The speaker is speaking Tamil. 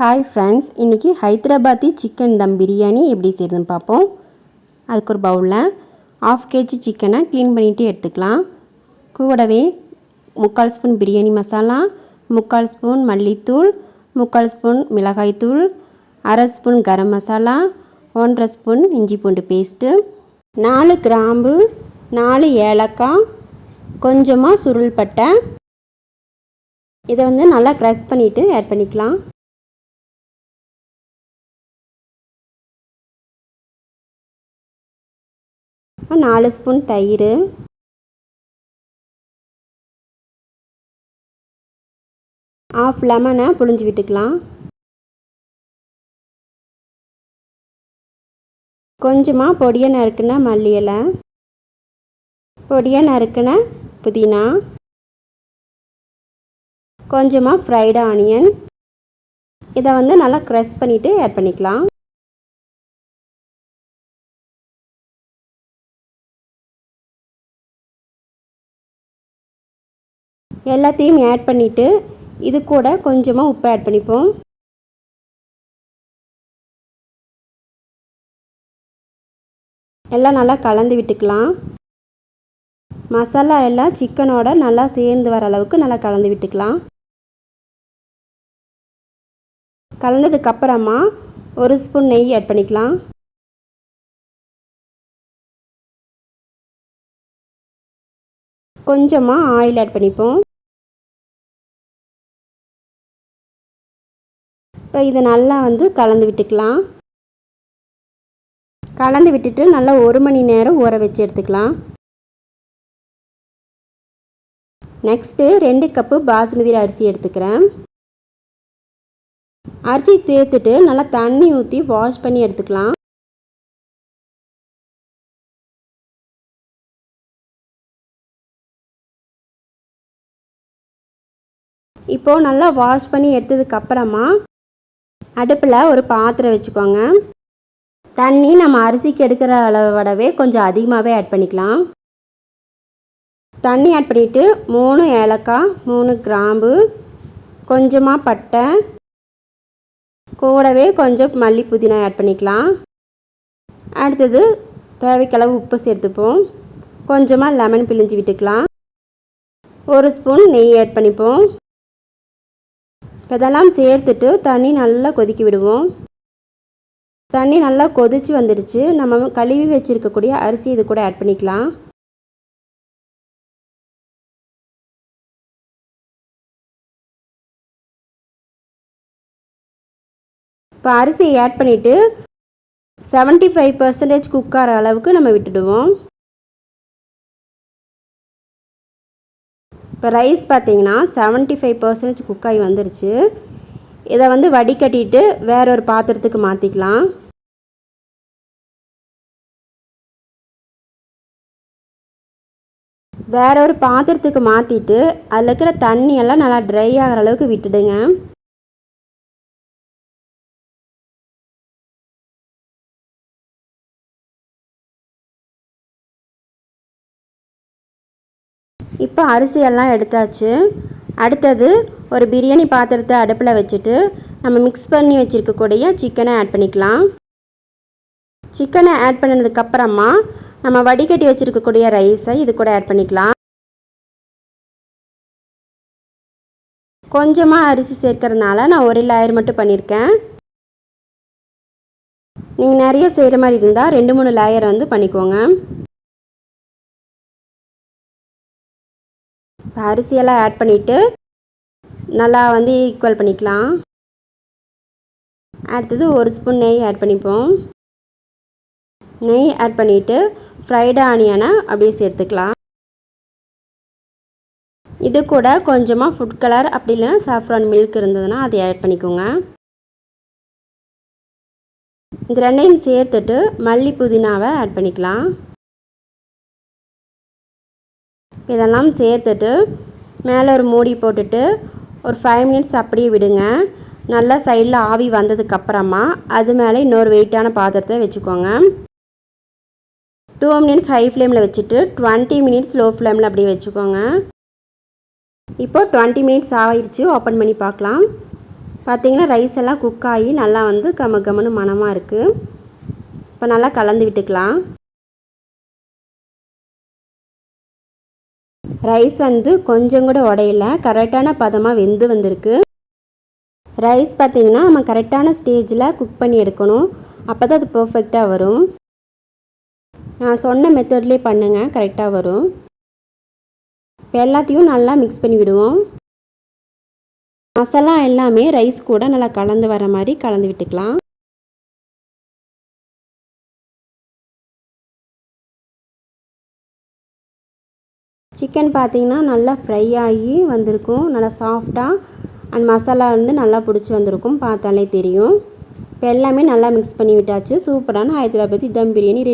ஹாய் ஃப்ரெண்ட்ஸ் இன்றைக்கி ஹைதராபாத்தி சிக்கன் தம் பிரியாணி எப்படி செய்யுதுன்னு பார்ப்போம். அதுக்கு ஒரு பவுலில் ஆஃப் கேஜி சிக்கனை க்ளீன் பண்ணிவிட்டு எடுத்துக்கலாம். கூடவே முக்கால் ஸ்பூன் பிரியாணி மசாலா முக்கால் ஸ்பூன் மல்லித்தூள் முக்கால் ஸ்பூன் மிளகாய்த்தூள் அரை ஸ்பூன் கரம் மசாலா ஒன்றரை ஸ்பூன் இஞ்சி பூண்டு பேஸ்ட்டு நாலு கிராம்பு நாலு ஏலக்காய் கொஞ்சமாக சுருள்பட்டை இதை வந்து நல்லா க்ரஷ் பண்ணிவிட்டு ஆட் பண்ணிக்கலாம். நாலு ஸ்பூன் தயிர். ஆஃப் லெமனை புழிஞ்சு விட்டுக்கலாம். கொஞ்சமாக பொடியை நறுக்குன மல்லி இலை. பொடியை நறுக்குன புதினா. கொஞ்சமாக ஃப்ரைடு ஆனியன் இதை வந்து நல்லா க்ரஷ் பண்ணிவிட்டு ஆட் பண்ணிக்கலாம். எல்லாத்தையும் ஆட் பண்ணிவிட்டு இது கூட கொஞ்சமாக உப்பு ஆட் பண்ணிப்போம். எல்லாம் நல்லா கலந்து விட்டுக்கலாம். மசாலா எல்லாம் சிக்கனோட நல்லா சேர்ந்து வர அளவுக்கு நல்லா கலந்து விட்டுக்கலாம். கலந்ததுக்கப்புறமா ஒரு ஸ்பூன் நெய் ஆட் பண்ணிக்கலாம். கொஞ்சமாக ஆயில் ஆட் பண்ணிப்போம். இப்போ இதை நல்லா வந்து கலந்து விட்டுக்கலாம். கலந்து விட்டுட்டு நல்லா ஒரு மணி நேரம் ஊற வச்சு எடுத்துக்கலாம். நெக்ஸ்ட்டு ரெண்டு கப்பு பாசுமதி அரிசி எடுத்துக்கிறேன். அரிசி தேர்த்துட்டு நல்லா தண்ணி ஊற்றி வாஷ் பண்ணி எடுத்துக்கலாம். இப்போது நல்லா வாஷ் பண்ணி எடுத்ததுக்கப்புறமா அடுப்பில் ஒரு பாத்திரம் வச்சுக்கோங்க. தண்ணி நம்ம அரிசிக்கு எடுக்கிற அளவோடவே கொஞ்சம் அதிகமாகவே ஆட் பண்ணிக்கலாம். தண்ணி ஆட் பண்ணிவிட்டு மூணு ஏலக்காய் மூணு கிராம்பு கொஞ்சமாக பட்டை கூடவே கொஞ்சம் மல்லி புதினா ஆட் பண்ணிக்கலாம். அடுத்தது தேவைக்களவு உப்பு சேர்த்துப்போம். கொஞ்சமாக லெமன் பிழிஞ்சு விட்டுக்கலாம். ஒரு ஸ்பூன் நெய் ஆட் பண்ணிப்போம். இதெல்லாம் சேர்த்துட்டு தண்ணி நல்லா கொதிக்க விடுவோம். தண்ணி நல்லா கொதித்து வந்துடுச்சு. நம்ம கழுவி வச்சுருக்கக்கூடிய அரிசி இது கூட ஆட் பண்ணிக்கலாம். இப்போ அரிசியை ஆட் பண்ணிவிட்டு செவன்ட்டி ஃபைவ் பர்சன்டேஜ் குக் ஆகிற அளவுக்கு நம்ம விட்டுடுவோம். இப்போ ரைஸ் பார்த்திங்கன்னா செவன்ட்டி ஃபைவ் பர்சன்டேஜ் குக் ஆகி வந்துருச்சு. இதை வந்து வடிகட்டிட்டு வேற ஒரு பாத்திரத்துக்கு மாற்றிக்கலாம் வேற ஒரு பாத்திரத்துக்கு மாற்றிட்டு அதில் இருக்கிற தண்ணியெல்லாம் நல்லா ட்ரை ஆகிற அளவுக்கு விட்டுடுங்க. இப்போ அரிசியெல்லாம் எடுத்தாச்சு. அடுத்தது ஒரு பிரியாணி பாத்திரத்தை அடுப்பில் வச்சுட்டு நம்ம மிக்ஸ் பண்ணி வச்சுருக்கக்கூடிய சிக்கனை ஆட் பண்ணிக்கலாம். சிக்கனை ஆட் பண்ணதுக்கப்புறமா நம்ம வடிகட்டி வச்சுருக்கக்கூடிய ரைஸை இது கூட ஆட் பண்ணிக்கலாம். கொஞ்சமாக அரிசி சேர்க்கறதுனால நான் ஒரு லேயர் மட்டும் பண்ணியிருக்கேன் நீங்கள் நிறைய செய்கிற மாதிரி இருந்தால் ரெண்டு மூணு லேயர் வந்து பண்ணிக்கோங்க. இப்போ அரிசியெல்லாம் ஆட் பண்ணிவிட்டு நல்லா வந்து ஈக்குவல் பண்ணிக்கலாம். அடுத்தது ஒரு ஸ்பூன் நெய் ஆட் பண்ணிப்போம். நெய் ஆட் பண்ணிவிட்டு ஃப்ரைடு ஆனியனை அப்படியே சேர்த்துக்கலாம். இது கூட கொஞ்சமாக ஃபுட் கலர் அப்படி இல்லைன்னா சாஃப்ரான் மில்க் இருந்ததுன்னா அதை ஆட் பண்ணிக்கோங்க. இந்த ரெண்டையும் சேர்த்துட்டு மல்லி புதினாவை ஆட் பண்ணிக்கலாம். இதெல்லாம் சேர்த்துட்டு மேலே ஒரு மூடி போட்டுட்டு ஒரு ஃபைவ் மினிட்ஸ் அப்படியே விடுங்க. நல்லா சைடில் ஆவி வந்ததுக்கப்புறமா அது மேலே இன்னொரு வெயிட்டான பாத்திரத்தை வச்சுக்கோங்க. டூ மினிட்ஸ் ஹை ஃப்ளேமில் வச்சுட்டு டுவெண்ட்டி மினிட்ஸ் லோ ஃப்ளேமில் அப்படியே வச்சுக்கோங்க. இப்போ டுவெண்ட்டி மினிட்ஸ் ஆகிடுச்சு ஓப்பன் பண்ணி பார்க்கலாம். பார்த்தீங்கன்னா ரைஸ் எல்லாம் குக் ஆகி நல்லா வந்து கம கமனு மணமாக இருக்குது இப்போ நல்லா கலந்து விட்டுக்கலாம். ரைஸ் வந்து கொஞ்சம் கூட உடையல. கரெக்டான பதமாக வெந்து வந்திருக்கு. ரைஸ் பார்த்திங்கன்னா நம்ம கரெக்டான ஸ்டேஜில் குக் பண்ணி எடுக்கணும். அப்போ தான் அது பர்ஃபெக்டாக வரும். நான் சொன்ன மெத்தட்லேயே பண்ணுங்கள் கரெக்டாக வரும். இப்போ எல்லாத்தையும் நல்லா மிக்ஸ் பண்ணி விடுவோம். மசாலா எல்லாமே ரைஸ் கூட நல்லா கலந்து வர மாதிரி கலந்து விட்டுக்கலாம். சிக்கன் பார்த்தீங்கன்னா நல்லா ஃப்ரை ஆகி வந்திருக்கும். நல்லா சாஃப்டாக அண்ட் மசாலா வந்து நல்லா பிடிச்சி வந்திருக்கும். பார்த்தாலே தெரியும். இப்போ எல்லாமே நல்லா மிக்ஸ் பண்ணி விட்டாச்சு. சூப்பரான ஹைதராபாத்தி தம் பிரியாணி ரெடி